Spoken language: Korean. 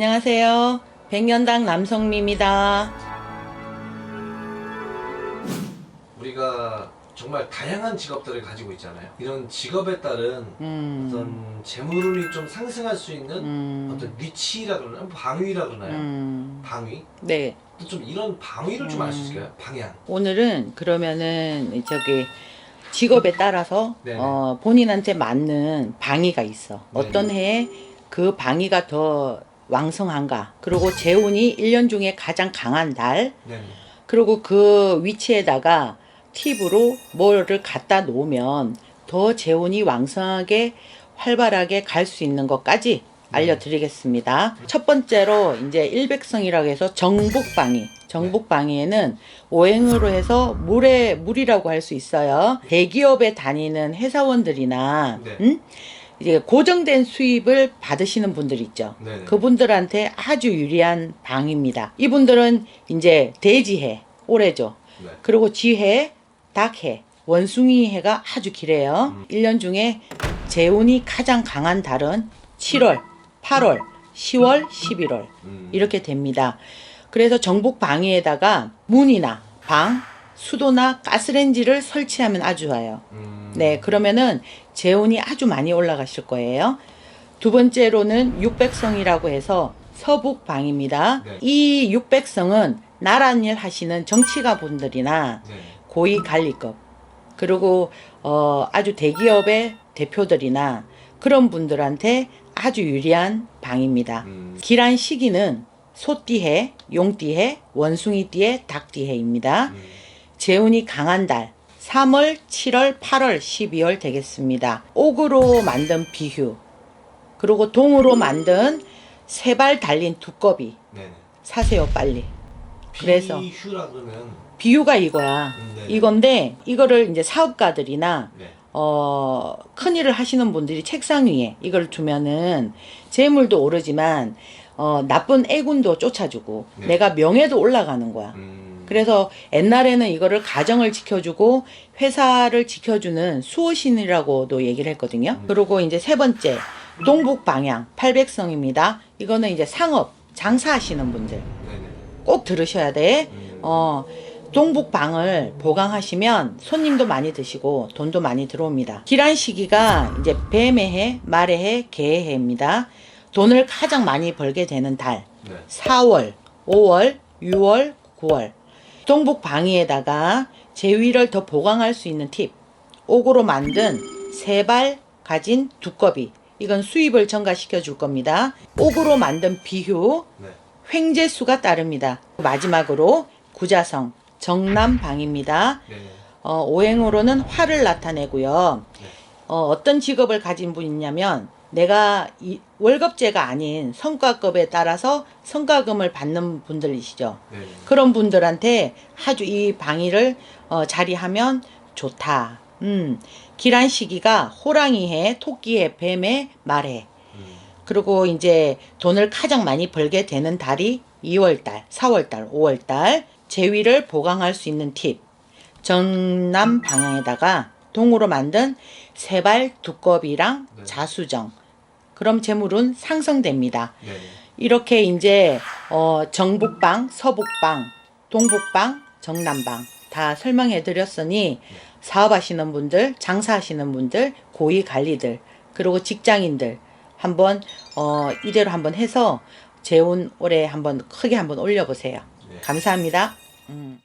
안녕하세요. 백년당 남성미입니다. 우리가 정말 다양한 직업들을 가지고 있잖아요. 이런 직업에 따른 음, 어떤 재물운이 좀 상승할 수 있는 음, 어떤 위치라 그러나요? 방위라 그러나요? 음, 방위? 네. 또좀 이런 방위를 좀 알 수 있을까요? 방향. 오늘은 그러면은 저기 직업에 따라서 네네. 어, 본인한테 맞는 방위가 있어. 어떤 해에 그 방위가 더 왕성한가. 그리고 재운이 1년 중에 가장 강한 달. 네. 그리고 그 위치에다가 팁으로 뭐를 갖다 놓으면 더 재운이 왕성하게 활발하게 갈 수 있는 것까지 알려드리겠습니다. 첫 번째로 이제 일백성이라고 해서 정복방위. 정복방위에는 오행으로 해서 물에 물이라고 할 수 있어요. 대기업에 다니는 회사원들이나 네. 음? 이제 고정된 수입을 받으시는 분들 있죠. 네네. 그분들한테 아주 유리한 방입니다. 이분들은 이제 대지해, 올해죠. 네. 그리고 지해, 닭해, 원숭이해가 아주 길어요. 음. 일 1년 중에 재운이 가장 강한 달은 7월, 8월, 10월, 11월 음. 이렇게 됩니다. 그래서 정복 방위에다가 문이나 방, 수도나 가스레인지를 설치하면 아주 좋아요. 음. 네, 그러면은 재운이 아주 많이 올라가실 거예요. 두 번째로는 육백성이라고 해서 서북방입니다. 네. 이 육백성은 나란 일 하시는 정치가 분들이나 네. 고위 관리급 그리고 어, 아주 대기업의 대표들이나 그런 분들한테 아주 유리한 방입니다. 음. 길한 시기는 소띠해, 용띠해, 원숭이띠해, 닭띠해입니다. 음. 재운이 강한 달 3월, 7월, 8월, 12월 되겠습니다. 옥으로 만든 비휴 그리고 동으로 만든 세 발 달린 두꺼비 네네. 사세요 빨리. 그래서. 비휴라 그러면 비유가 이거야. 음, 네. 이건데 이거를 이제 사업가들이나 네. 어, 큰 일을 하시는 분들이 책상 위에 이걸 두면은 재물도 오르지만 어, 나쁜 애군도 쫓아주고 네. 내가 명예도 올라가는 거야. 음. 그래서 옛날에는 이거를 가정을 지켜주고 회사를 지켜주는 수호신이라고도 얘기를 했거든요. 음. 그리고 이제 세 번째 동북 방향 800성입니다. 이거는 이제 상업 장사하시는 분들. 꼭 들으셔야 돼. 음. 어, 동북방을 보강하시면 손님도 많이 드시고 돈도 많이 들어옵니다. 길한 시기가 이제 뱀의 해, 말의 해, 개의 해입니다. 돈을 가장 많이 벌게 되는 달. 네. 4월, 5월, 6월, 9월. 동북방위에다가 제위를 더 보강할 수 있는 팁. 옥으로 만든 세발 가진 두꺼비. 이건 수입을 증가시켜 줄 겁니다. 옥으로 만든 비휴. 네. 횡재수가 따릅니다. 마지막으로 구자성 정남방입니다. 네네. 어, 오행으로는 화를 나타내고요. 네. 어, 어떤 직업을 가진 분이냐면 내가 이 월급제가 아닌 성과급에 따라서 성과금을 받는 분들이시죠. 네네. 그런 분들한테 아주 이 방위를 어, 자리하면 좋다. 음, 길한 시기가 호랑이해, 토끼해, 뱀해, 말해. 음. 그리고 이제 돈을 가장 많이 벌게 되는 달이 2월달, 4월달, 5월달 재위를 보강할 수 있는 팁. 정남 방향에다가 동으로 만든 세발 두꺼비랑 네. 자수정. 그럼 재물은 상승됩니다. 네네. 이렇게 이제 어, 정북방, 서북방, 동북방, 정남방 다 설명해 드렸으니 사업하시는 분들, 장사하시는 분들, 고위 관리들, 그리고 직장인들 한번 어, 이대로 한번 해서 재운 올해 한번 크게 한번 올려 보세요. 네. 감사합니다. 음.